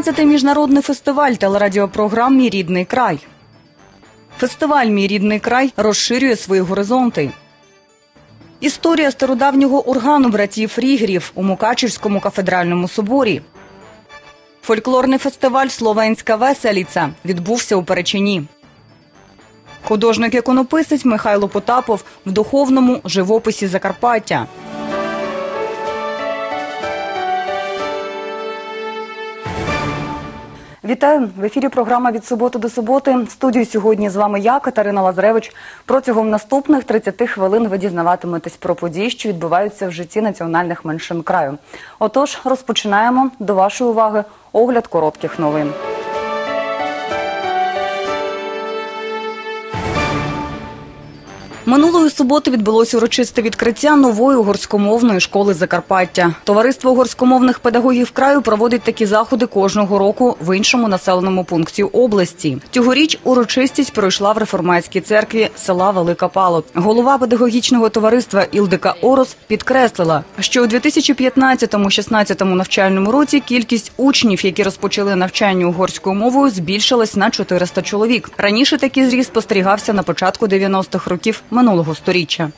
17-й міжнародний фестиваль телерадіопрограм Мій рідний край. Фестиваль Мій рідний край розширює свої горизонти. Історія стародавнього органу братів Рігерів у Мукачівському кафедральному соборі. Фольклорний фестиваль Словенська веселіця відбувся у Перечині. Художник-іконописець Михайло Потапов в духовному живописі Закарпаття. Вітаю в ефірі. Програма від суботи до суботи. Студію сьогодні з вами я, Катерина Лазаревич. Протягом наступних 30 хвилин ви дізнаватиметесь про події, що відбуваються в житті національних меншин краю. Отож, розпочинаємо до вашої уваги огляд коротких новин. Минулої суботи відбулося урочисте відкриття нової угорськомовної школи Закарпаття. Товариство угорськомовних педагогів краю проводить такі заходи кожного року в іншому населеному пункті області. Цьогоріч урочистість пройшла в реформатській церкві села Велика Пало. Голова педагогічного товариства Ілдика Орос підкреслила, що у 2015-16 навчальному році кількість учнів, які розпочали навчання угорською мовою, збільшилась на 400 чоловік. Раніше такий зріст спостерігався на початку 90-х років минулого сторіччя.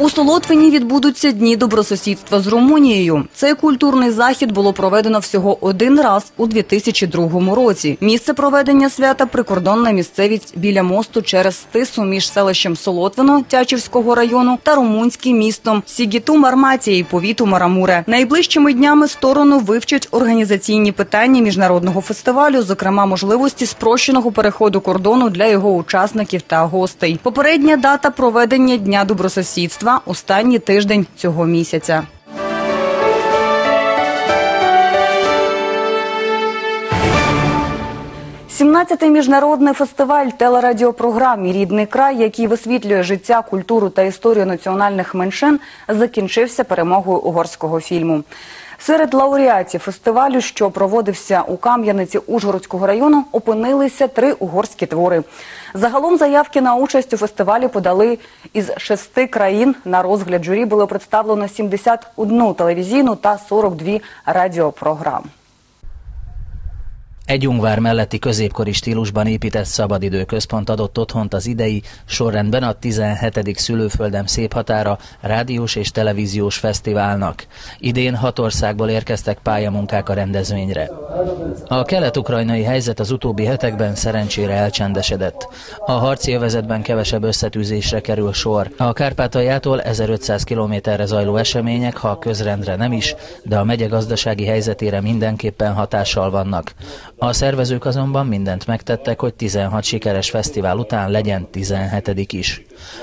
У Солотвині відбудуться дні добросусідства з Румунією. Цей культурний захід було проведено всього один раз у 2002 році. Місце проведення свята прикордонна місцевість біля мосту через стису між селищем Солотвино Тячівського району та румунським містом Сігіту Марматії повіту Марамуре. Найближчими днями сторону вивчать організаційні питання міжнародного фестивалю, зокрема можливості спрощеного переходу кордону для його учасників та гостей. Попередня дата проведення дня добросусідства останній тиждень цього місяця. Сімнадцятий міжнародний фестиваль телерадіопрограм рідний край, який висвітлює життя, культуру та історію національних меншин, закінчився перемогою угорського фільму. Серед лауреатів фестивалю, що проводився у Кам'яниці Ужгородського району, опинилися три угорські твори. Загалом заявки на участь у фестивалі подали із шести країн. На розгляд журі було представлено 71 телевізійну та 42 радіопрограм. Egy Ungvár melletti középkori stílusban épített szabadidő központ adott otthont az idei, sorrendben a 17. szülőföldem szép határa rádiós és televíziós fesztiválnak. Idén hat országból érkeztek pályamunkák a rendezvényre. A kelet-ukrajnai helyzet az utóbbi hetekben szerencsére elcsendesedett. A harci övezetben kevesebb összetűzésre kerül sor. A Kárpátaljától 1500 kilométerre zajló események, ha a közrendre nem is, de a megye gazdasági helyzetére mindenképpen hatással vannak. A szervezők azonban mindent megtettek, hogy 16 sikeres fesztivál után legyen 17 is.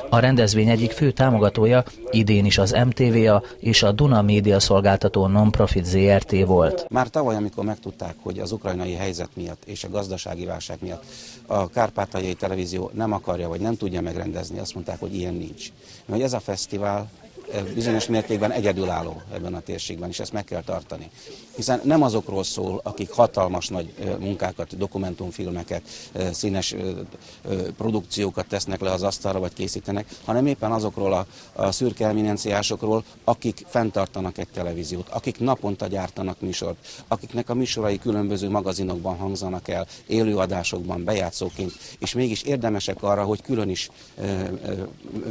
A rendezvény egyik fő támogatója idén is az MTVA és a Duna Média Szolgáltató Nonprofit ZRT volt. Már tavaly, amikor megtudták, hogy az ukrajnai helyzet miatt és a gazdasági válság miatt a kárpátaljai televízió nem akarja vagy nem tudja megrendezni, azt mondták, hogy ilyen nincs. Mert ez a fesztivál bizonyos mértékben egyedülálló ebben a térségben, és ezt meg kell tartani. Hiszen nem azokról szól, akik hatalmas nagy munkákat, dokumentumfilmeket, színes produkciókat tesznek le az asztalra, vagy készítenek, hanem éppen azokról a, a szürke eminenciásokról, akik fenntartanak egy televíziót, akik naponta gyártanak műsort, akiknek a műsorai különböző magazinokban hangzanak el, élőadásokban, bejátszóként, és mégis érdemesek arra, hogy külön is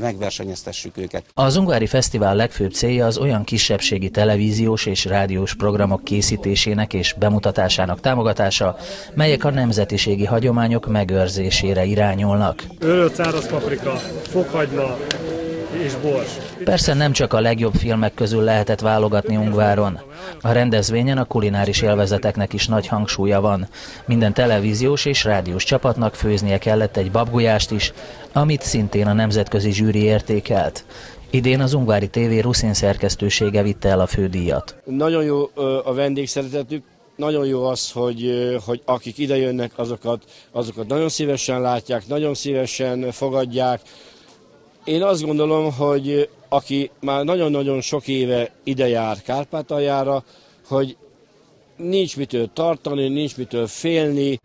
megversenyeztessük őket. Az Ungvári Fesztivál legfőbb célja az olyan kisebbségi televíziós és rádiós programok készítésének és bemutatásának támogatása, melyek a nemzetiségi hagyományok megőrzésére irányulnak. Ölött száraz paprika, fokhagyma és bors. Persze nem csak a legjobb filmek közül lehetett válogatni Ungváron. A rendezvényen a kulináris élvezeteknek is nagy hangsúlya van. Minden televíziós és rádiós csapatnak főznie kellett egy babgulyást is, amit szintén a nemzetközi zsűri értékelt. Idén az Ungvári TV Ruszin szerkesztősége vitte el a fődíjat. Nagyon jó a vendégszeretetük, nagyon jó az, hogy, hogy akik ide jönnek, azokat, azokat nagyon szívesen látják, nagyon szívesen fogadják. Én azt gondolom, hogy aki már nagyon-nagyon sok éve ide jár Kárpátaljára, hogy nincs mitől tartani, nincs mitől félni.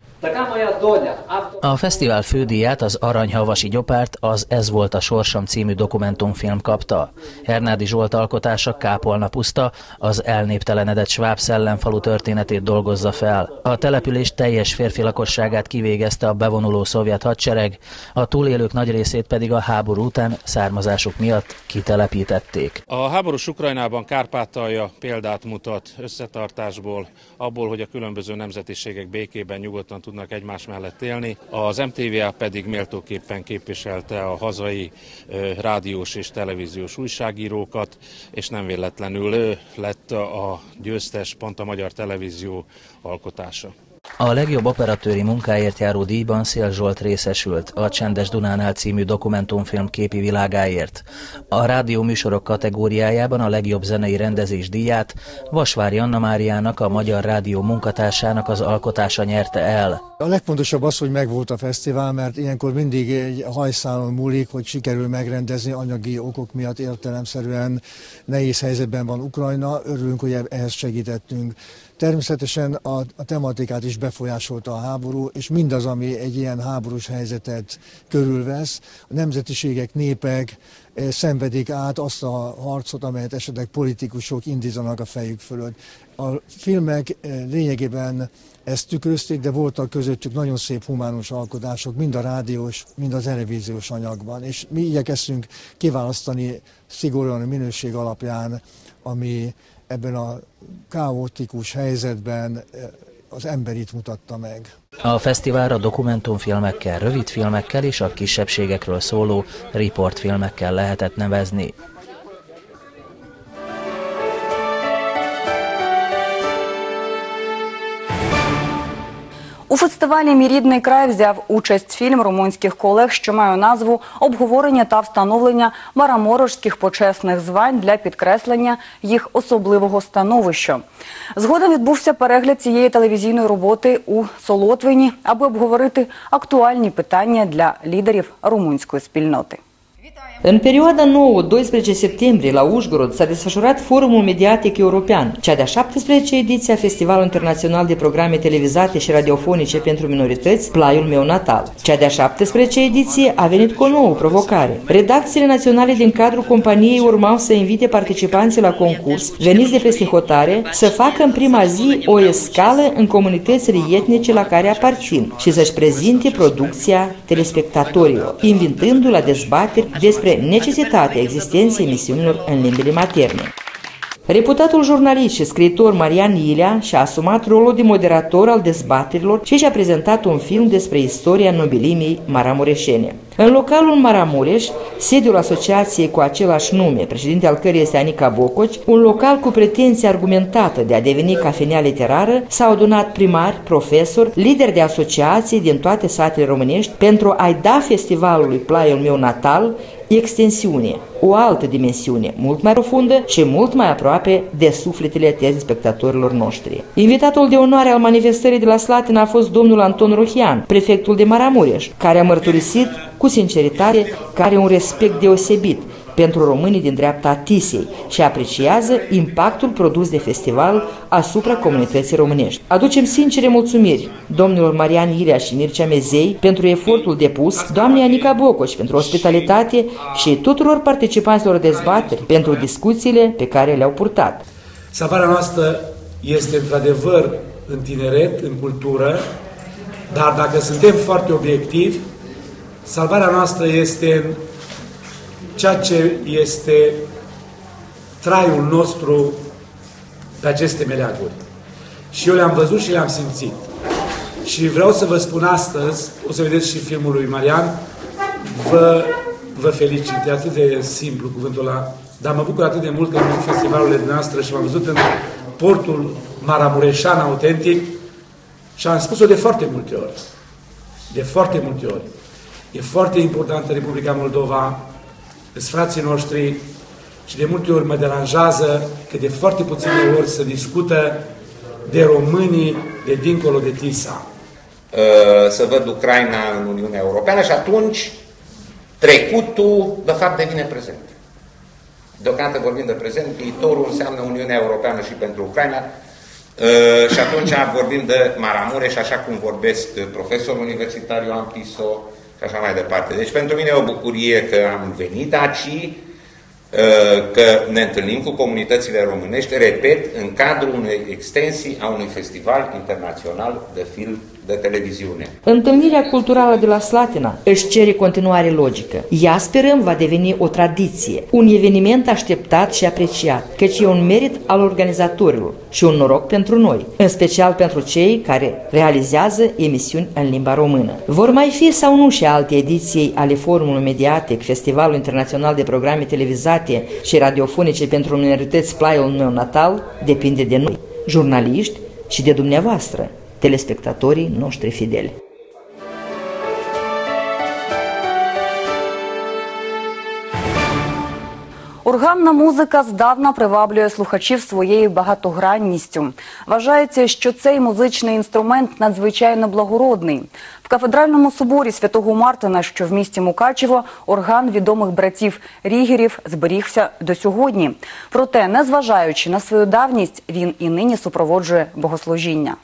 A fesztivál fődíját az Aranyhavasi Gyopárt az Ez volt a Sorsam című dokumentumfilm kapta. Hernádi Zsolt alkotása Kápolna puszta, az elnéptelenedett Sváb szellemfalu történetét dolgozza fel. A település teljes férfi lakosságát kivégezte a bevonuló szovjet hadsereg, a túlélők nagy részét pedig a háború után származásuk miatt kitelepítették. A háborús Ukrajnában Kárpátalja példát mutat összetartásból, abból, hogy a különböző nemzetiségek békében nyugodtan tudnak egymás mellett élni. Az MTVA pedig méltóképpen képviselte a hazai rádiós és televíziós újságírókat, és nem véletlenül lett a győztes pont a Magyar Televízió alkotása. A legjobb operatőri munkáért járó díjban Szél Zsolt részesült a Csendes Dunánál című dokumentumfilm képi világáért. A rádió műsorok kategóriájában a legjobb zenei rendezés díját Vasvári Anna Máriának, a Magyar Rádió munkatársának az alkotása nyerte el. A legfontosabb az, hogy megvolt a fesztivál, mert ilyenkor mindig egy hajszálon múlik, hogy sikerül megrendezni anyagi okok miatt értelemszerűen nehéz helyzetben van Ukrajna. Örülünk, hogy ehhez segítettünk. Természetesen a, a tematikát is befolyásolta a háború, és mindaz, ami egy ilyen háborús helyzetet körülvesz, a nemzetiségek, népek eh, szenvedik át azt a harcot, amelyet esetleg politikusok indítanak a fejük fölött. A filmek eh, lényegében ezt tükrözték, de voltak közöttük nagyon szép humánus alkotások, mind a rádiós, mind a televíziós anyagban, és mi igyekeztünk kiválasztani szigorúan a minőség alapján, ami ebben a káotikus helyzetben eh, az emberit mutatta meg. A fesztiválra dokumentumfilmekkel, rövidfilmekkel és a kisebbségekről szóló riportfilmekkel lehetett nevezni. Фестивалі Мій рідний край взяв участь фільм румунських колег, що має назву Обговорення та встановлення мараморожських почесних звань для підкреслення їх особливого становища. Згодом відбувся перегляд цієї телевізійної роботи у Солотвині, аби обговорити актуальні питання для лідерів румунської спільноти. În perioada 9-12 septembrie, la Ușgorod, s-a desfășurat Forumul Mediatic European, cea de-a 17 ediție a Festivalului Internațional de Programe Televizate și Radiofonice pentru Minorități, Plaiul meu natal. Cea de-a 17 ediție a venit cu o nouă provocare. Redacțiile naționale din cadrul companiei urmau să invite participanții la concurs, veniți de peste hotare, să facă în prima zi o escală în comunitățile etnice la care aparțin și să-și prezinte producția telespectatorilor, invitându la dezbateri despre necesitatea existenței emisiunilor în limbile materne. Reputatul jurnalist și scriitor Marian Ilea și-a asumat rolul de moderator al dezbaterilor și și-a prezentat un film despre istoria nobilimii maramureșene. În localul Maramureș, sediul asociației cu același nume, președinte al cărei este Anica Bococi, un local cu pretenție argumentată de a deveni cafenea literară, s-au adunat primari, profesori, lideri de asociații din toate satele românești pentru a-i da festivalului Plaiul meu natal extensiune, o altă dimensiune, mult mai profundă și mult mai aproape de sufletele telespectatorilor noștri. Invitatul de onoare al manifestării de la Slatina a fost domnul Anton Rohian, prefectul de Maramureș, care a mărturisit cu sinceritate că are un respect deosebit pentru românii din dreapta Tisei și apreciază impactul produs de festival asupra comunității românești. Aducem sincere mulțumiri domnilor Marian Ilea și Mircea Mezei pentru efortul depus, doamnei Anica Bocoș pentru ospitalitate și tuturor participanților dezbateri pentru discuțiile pe care le-au purtat. Salvarea noastră este într-adevăr în tineret, în cultură, dar dacă suntem foarte obiectivi, salvarea noastră este în ceea ce este traiul nostru pe aceste meleaguri. Și eu le-am văzut și le-am simțit. Și vreau să vă spun astăzi, o să vedeți și filmul lui Marian, vă, vă felicit, e atât de simplu cuvântul ăla, dar mă bucur atât de mult că am văzut festivalurile noastre și m-am văzut în portul Maramureșan autentic și am spus-o de foarte multe ori. De foarte multe ori. E foarte importantă Republica Moldova, sunt frații noștri și de multe ori mă deranjează că de foarte puține ori se discută de românii de dincolo de Tisa. Să văd Ucraina în Uniunea Europeană și atunci trecutul, de fapt, devine prezent. Deocamdată vorbim de prezent, viitorul înseamnă Uniunea Europeană și pentru Ucraina. Uh, și atunci vorbim de Maramureș, așa cum vorbesc profesorul universitar Ioan Piso și așa mai departe. Deci pentru mine e o bucurie că am venit aici, că ne întâlnim cu comunitățile românești, repet, în cadrul unei extensii a unui festival internațional de film de televiziune. Întâlnirea culturală de la Slatina își cere continuare logică. Ea, sperăm, va deveni o tradiție, un eveniment așteptat și apreciat, căci e un merit al organizatorilor și un noroc pentru noi, în special pentru cei care realizează emisiuni în limba română. Vor mai fi sau nu și alte ediții ale Forumului Mediatic, Festivalul Internațional de Programe Televizate și Radiofonice pentru Minorități Plaiul meu natal, depinde de noi, jurnaliști și de dumneavoastră telespectatorii noștri fideli. Органна музика здавна приваблює слухачів своєю багатогранністю. Вважається, що цей музичний інструмент надзвичайно благородний. В кафедральному соборі святого Мартина, що в місті Мукачево, орган відомих братів Рігерів зберігся до сьогодні. Проте, незважаючи на свою давність, він і нині супроводжує богослужіння.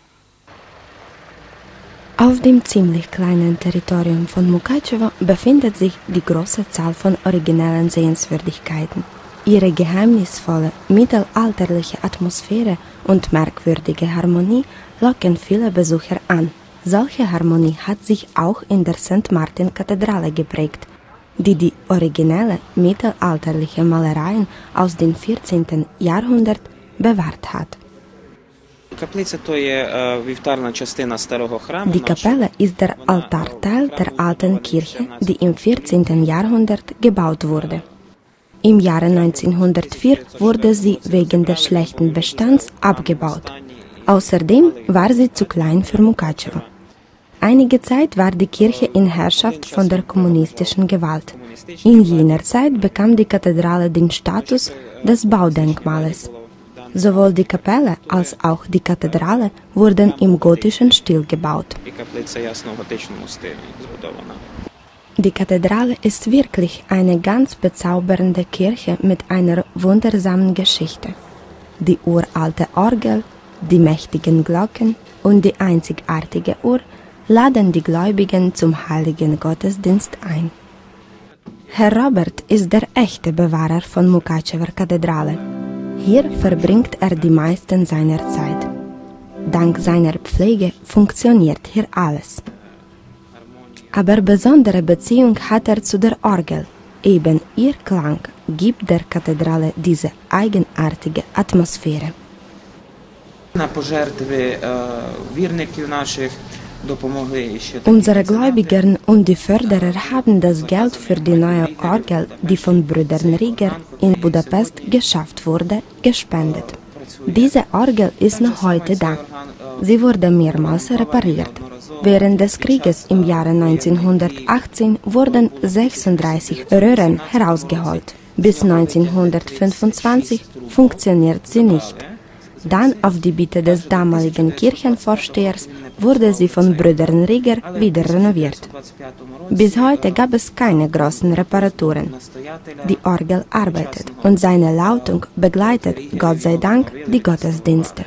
Auf dem ziemlich kleinen Territorium von Mukachevo befindet sich die große Zahl von originellen Sehenswürdigkeiten. Ihre geheimnisvolle, mittelalterliche Atmosphäre und merkwürdige Harmonie locken viele Besucher an. Solche Harmonie hat sich auch in der St. Martin-Kathedrale geprägt, die die originelle mittelalterliche Malereien aus dem 14. Jahrhundert bewahrt hat. Die Kapelle ist der Altarteil der alten Kirche, die im 14. Jahrhundert gebaut wurde. Im Jahre 1904 wurde sie wegen des schlechten Bestands abgebaut. Außerdem war sie zu klein für Mukachevo. Einige Zeit war die Kirche in Herrschaft von der kommunistischen Gewalt. In jener Zeit bekam die Kathedrale den Status des Baudenkmales. Sowohl die Kapelle als auch die Kathedrale wurden im gotischen Stil gebaut. Die Kathedrale ist wirklich eine ganz bezaubernde Kirche mit einer wundersamen Geschichte. Die uralte Orgel, die mächtigen Glocken und die einzigartige Uhr laden die Gläubigen zum heiligen Gottesdienst ein. Herr Robert ist der echte Bewahrer von Mukachever Kathedrale. Hier verbringt er die meisten seiner Zeit. Dank seiner Pflege funktioniert hier alles. Aber besondere Beziehung hat er zu der Orgel. Eben ihr Klang gibt der Kathedrale diese eigenartige Atmosphäre. На пожертви вірників наших Unsere Gläubigen und die Förderer haben das Geld für die neue Orgel, die von Brüdern Rieger in Budapest geschafft wurde, gespendet. Diese Orgel ist noch heute da. Sie wurde mehrmals repariert. Während des Krieges im Jahre 1918 wurden 36 Röhren herausgeholt. Bis 1925 funktioniert sie nicht. Dann auf die Bitte des damaligen Kirchenvorstehers wurde sie von Brüdern Rieger wieder renoviert. Bis heute gab es keine großen Reparaturen. Die Orgel arbeitet und seine Lautung begleitet, Gott sei Dank, die Gottesdienste.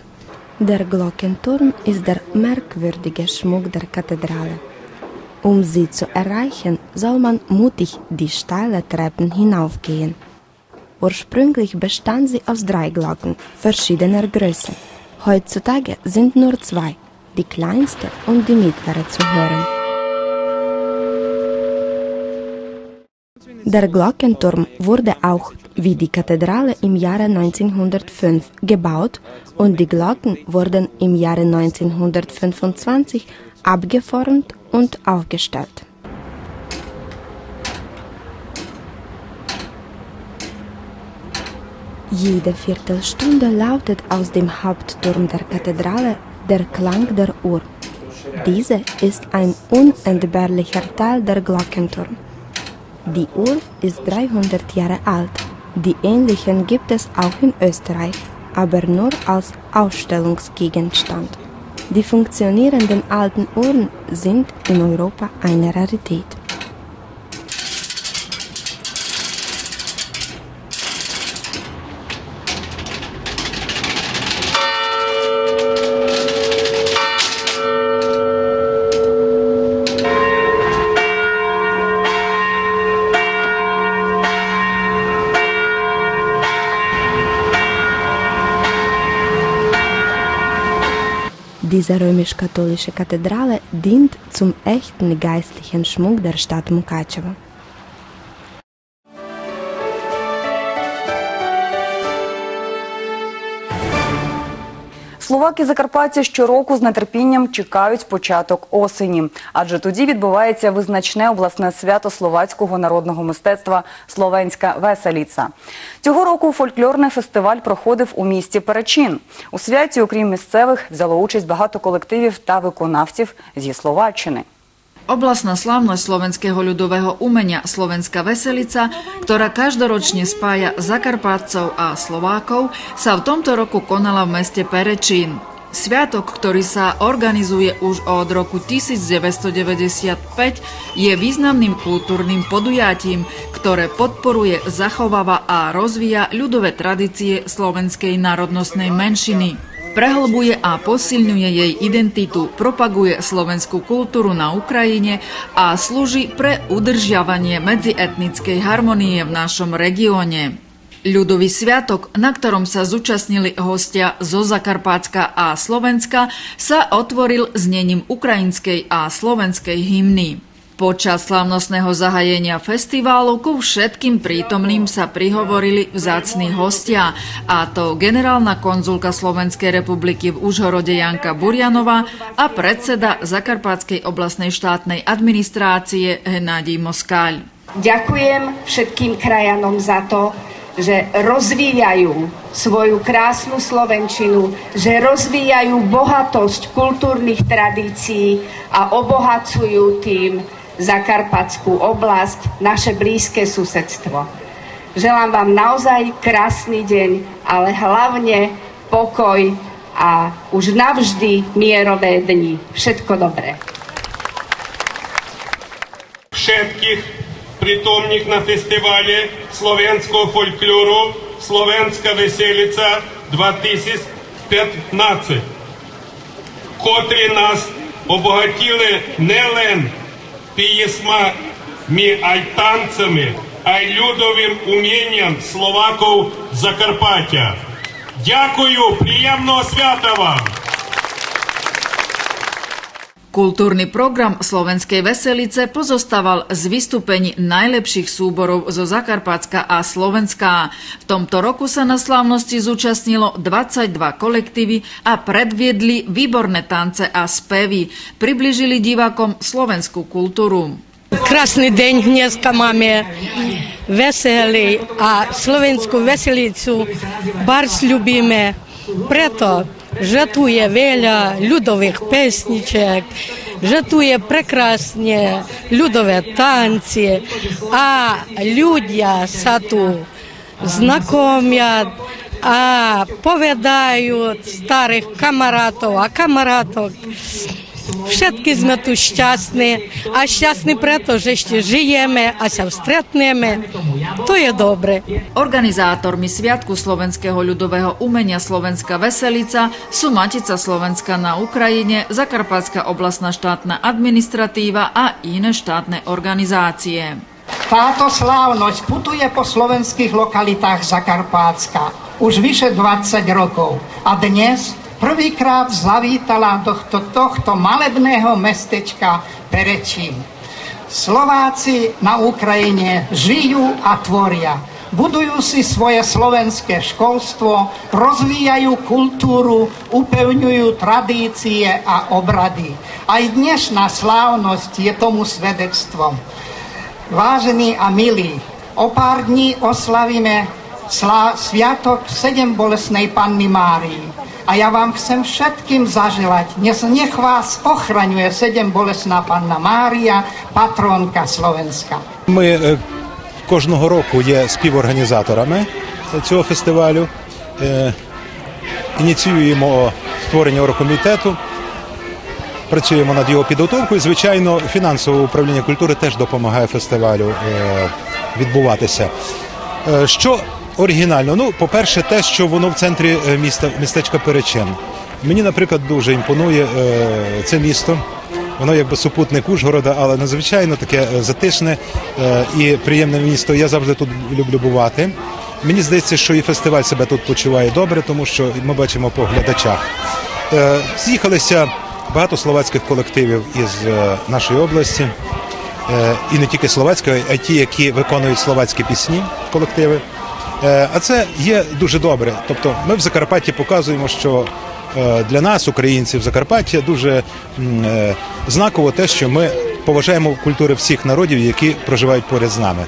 Der Glockenturm ist der merkwürdige Schmuck der Kathedrale. Um sie zu erreichen, soll man mutig die steile Treppen hinaufgehen. Ursprünglich bestand sie aus drei Glocken verschiedener Größe. Heutzutage sind nur zwei, die kleinste und die mittlere zu hören. Der Glockenturm wurde auch wie die Kathedrale im Jahre 1905 gebaut und die Glocken wurden im Jahre 1925 abgeformt und aufgestellt. Jede Viertelstunde lautet aus dem Hauptturm der Kathedrale der Klang der Uhr. Diese ist ein unentbehrlicher Teil der Glockenturm. Die Uhr ist 300 Jahre alt. Die ähnlichen gibt es auch in Österreich, aber nur als Ausstellungsgegenstand. Die funktionierenden alten Uhren sind in Europa eine Rarität. Diese römisch-katholische Kathedrale dient zum echten geistlichen Schmuck der Stadt Mukachevo. Словаки Закарпаття щороку з нетерпінням чекають початок осені, адже тоді відбувається визначне обласне свято словацького народного мистецтва Словенська веселіца. Цього року фольклорний фестиваль проходив у місті Перечин. У святі, окрім місцевих, взяло участь багато колективів та виконавців зі Словаччини. Oblasná slávnosť slovenského ľudového umenia Slovenská veselica, ktorá každoročne spája Zakarpátcov a Slovákov, sa v tomto roku konala v meste Perečín. Sviatok, ktorý sa organizuje už od roku 1995, je významným kultúrnym podujatím, ktoré podporuje, zachováva a rozvíja ľudové tradície slovenskej národnostnej menšiny. Prehlbuje a posilňuje jej identitu, propaguje slovenskú kultúru na Ukrajine a slúži pre udržiavanie medzietnickej harmonie v našom regióne. Ľudový sviatok, na ktorom sa zúčastnili hostia zo Zakarpátska a Slovenska, sa otvoril znením ukrajinskej a slovenskej hymny. Počas slavnostného zahajenia festiválu ku všetkým prítomným sa prihovorili vzácni hostia, a to generálna konzulka Slovenskej republiky v Užhorode Janka Burjanova a predseda Zakarpátskej oblastnej štátnej administrácie Henádí Moskaľ. Ďakujem všetkým krajanom za to, že rozvíjajú svoju krásnu Slovenčinu, že rozvíjajú bohatosť kultúrnych tradícií a obohacujú tým Zakarpatskú oblasť, naše blízke susedstvo. Želám vám naozaj krásny deň, ale hlavne pokoj a už navždy mierové dni. Všetko dobré. Všetkých притомних на фестивалі словенського фольклору Словенська веселиця 2015, котрі нас обогатіли не лен Пісьмами, а й танцями, а й людовим умінням Словаков Закарпаття. Дякую, приємного свята вам! Kultúrny program Slovenskej veselice pozostával z vystúpení najlepších súborov zo Zakarpátska a Slovenska. V tomto roku sa na slávnosti zúčastnilo 22 kolektívy a predviedli výborné tance a spevy. Približili divákom slovenskú kultúru. Krásny deň dneska máme veselý a slovenskú veselicu barz ľubíme. Preto że tu je veľa ľudových pesniček, že tu je prekrásne ľudové tanci a ľudia sa tu znakomia a Všetky sme tu šťastní a šťastní preto, že ešte žijeme a sa vstretneme. To je dobre. Organizátormi Sviatku slovenského ľudového umenia Slovenská veselica sú Matica Slovenska na Ukrajine, Zakarpatská oblastná štátna administratíva a iné štátne organizácie. Táto slávnosť putuje po slovenských lokalitách Zakarpátska už vyše 20 rokov a dnes prvýkrát zavítala do tohto, tohto malebného mestečka Perečín. Slováci na Ukrajine žijú a tvoria. Budujú si svoje slovenské školstvo, rozvíjajú kultúru, upevňujú tradície a obrady. Aj dnešná slávnosť je tomu svedectvom. Vážení a milí, o pár dní oslavíme sviatok sedem bolesnej Panny Márii. A ja vám chcem všetkým zaželať, nech vás ochraňuje sedem bolesná Panna Mária, patronka Slovenska. Ми кожного року є співорганізаторами цього фестивалю, ініціюємо створення оргкомітету, працюємо над його підготовкою. Звичайно, фінансове управління культури теж допомагає фестивалю відбуватися. Що оригінально? Ну, по-перше, те, що воно в центрі міста містечка Перечин. Мені, наприклад, дуже імпонує це місто. Воно якби супутник Ужгорода, але надзвичайно таке затишне і приємне місто. Я завжди тут люблю бувати. Мені здається, що і фестиваль себе тут почуває добре, тому що ми бачимо по глядачах. З'їхалися багато словацьких колективів із нашої області. І не тільки словацької, а й ті, які виконують словацькі пісні, колективи. А це є дуже добре. Тобто, ми в Закарпатті показуємо, що для нас, українців, Закарпаття, дуже знаково те, що ми поважаємо культури всіх народів, які проживають поряд з нами.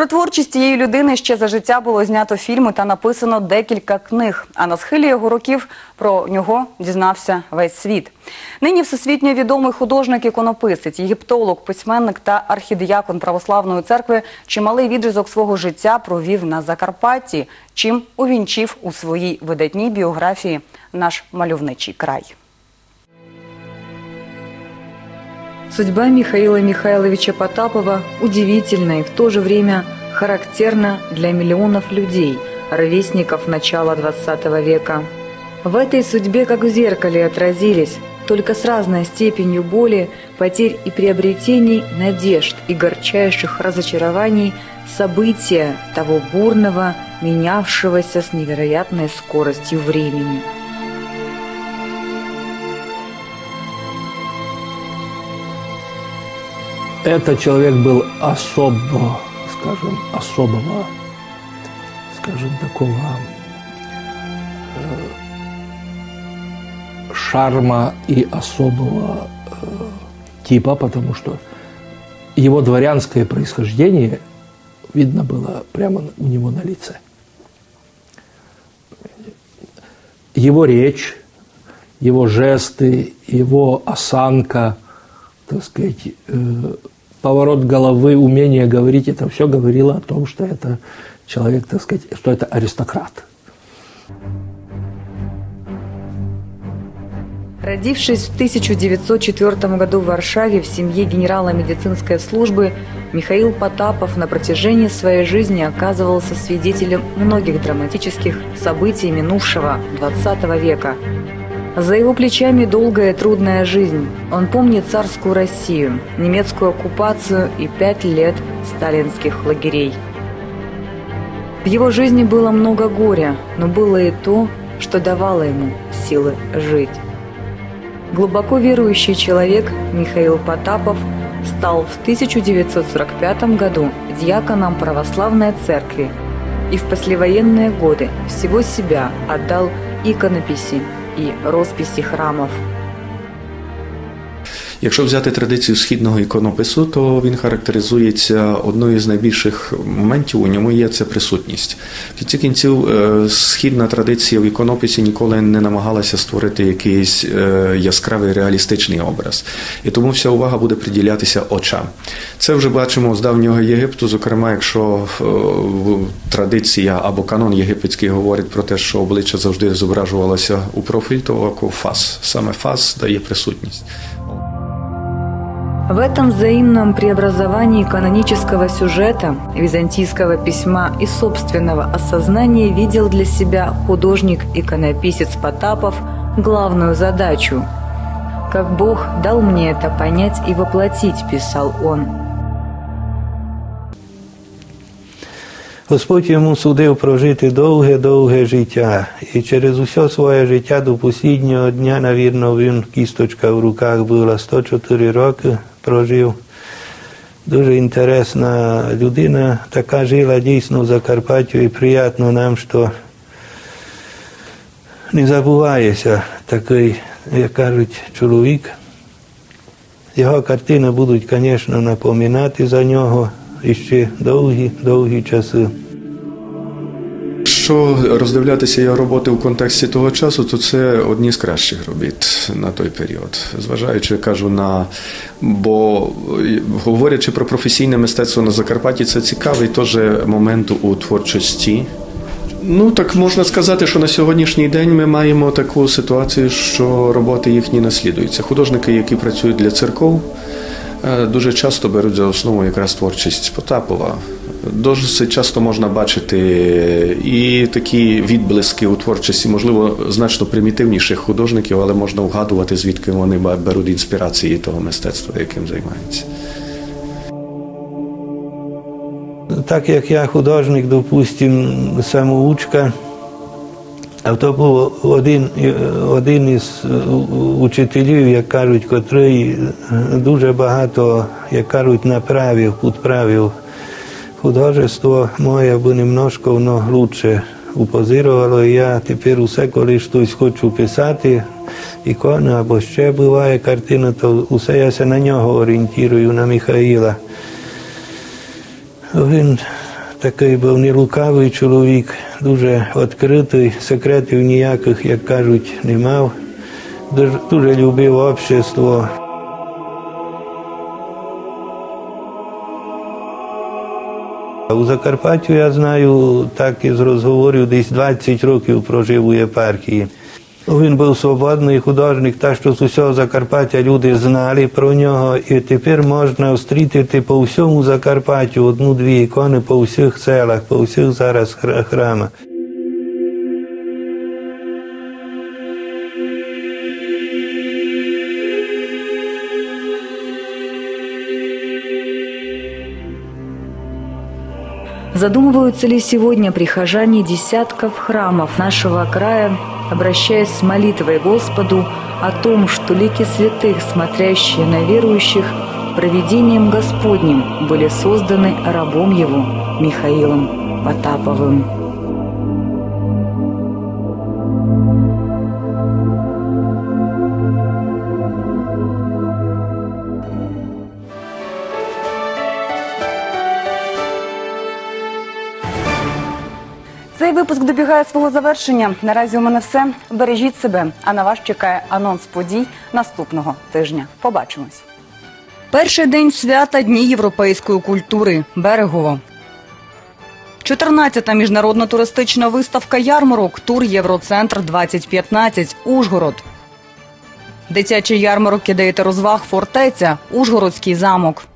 Про творчість цієї людини ще за життя було знято фільми та написано декілька книг. А на схилі його років про нього дізнався весь світ. Нині всесвітньо відомий художник-іконописець, єгиптолог, письменник та архідіякон православної церкви чималий відрізок свого життя провів на Закарпатті, чим увінчив у своїй видатній біографії наш мальовничий край. Судьба Михаила Михайловича Потапова удивительна и в то же время характерна для миллионов людей, ровесников начала XX века. В этой судьбе, как в зеркале, отразились, только с разной степенью боли, потерь и приобретений, надежд и горчайших разочарований события того бурного, менявшегося с невероятной скоростью времени. Этот человек был особо, скажем, особого, скажем, такого э, шарма и особого э, типа, потому что его дворянское происхождение видно было прямо у него на лице. Его речь, его жесты, его осанка, так сказать, э, поворот головы, умение говорить, это все говорило о том, что это человек, так сказать, что это аристократ. Родившись в 1904 году в Варшаве в семье генерала медицинской службы, Михаил Потапов на протяжении своей жизни оказывался свидетелем многих драматических событий минувшего XX века. За его плечами долгая трудная жизнь. Он помнит царскую Россию, немецкую оккупацию и пять лет сталинских лагерей. В его жизни было много горя, но было и то, что давало ему силы жить. Глубоко верующий человек Михаил Потапов стал в 1945 году диаконом православной церкви и в послевоенные годы всего себя отдал иконописи і розписі храмів. Якщо взяти традицію східного іконопису, то він характеризується одною з найбільших моментів. У ньому є це присутність. В кінці кінців східна традиція в іконописі ніколи не намагалася створити якийсь яскравий реалістичний образ, і тому вся увага буде приділятися очам. Це вже бачимо з давнього Єгипту. Зокрема, якщо традиція або канон єгипетський говорить про те, що обличчя завжди зображувалося у профіль, то фас. Саме фас дає присутність. В этом взаимном преобразовании канонического сюжета, византийского письма и собственного осознания видел для себя художник-иконописец Потапов главную задачу. «Как Бог дал мне это понять и воплотить», – писал он. Господь йому судив прожити довге-довге життя, і через усе своє життя до останнього дня, навірно, він кісточка в руках була. 104 роки прожив. Дуже інтересна людина, така жила дійсно в Закарпаттю і приємно нам, що не забувається такий, як кажуть, чоловік. Його картини будуть, звісно, напоминати за нього іще довгі-довгі часи. Якщо роздивлятися його роботи в контексті того часу, то це одні з кращих робіт на той період. Зважаючи, кажу, на бо говорячи про професійне мистецтво на Закарпатті, це цікавий теж момент у творчості Ну так можна сказати, що на сьогоднішній день ми маємо таку ситуацію, що роботи їхні наслідуються. Художники, які працюють для церков, е, дуже часто беруть за основу якраз творчість Потапова. Досить часто можна бачити і такі відблиски у творчості, можливо, значно примітивніших художників, але можна вгадувати, звідки вони беруть інспірації того мистецтва, яким займаються. Так як я художник, допустим, самоучка, а то був один, один із учителів, як кажуть, котрий дуже багато, як кажуть, направив, підправив художество моє, бо немножко воно лучше упозирувало. І я тепер усе, коли щось хочу писати, ікону або ще буває картина, то усе я се на нього орієнтую, на Михаїла. Він такий був нелукавий чоловік, дуже відкритий, секретів ніяких, як кажуть, не мав. Дуже, любив общество. У Закарпаттю я знаю, так із розговорів, десь 20 років прожив у єпархії. Він був свободний художник, так що з усього Закарпаття люди знали про нього, і тепер можна зустріти по всьому Закарпаттю одну-дві ікони по всіх селах, по всіх зараз храмах. Задумываются ли сегодня прихожане десятков храмов нашего края, обращаясь с молитвой Господу о том, что лики святых, смотрящие на верующих, провидением Господним были созданы рабом его Михаилом Потаповым. Випуск добігає свого завершення. Наразі у мене все. Бережіть себе. А на вас чекає анонс подій наступного тижня. Побачимось. Перший день свята Дні європейської культури. Берегово. 14-та міжнародна туристична виставка ярмарок Тур Євроцентр 2015 Ужгород. Дитячий ярмарок та розваг Фортеця Ужгородський замок.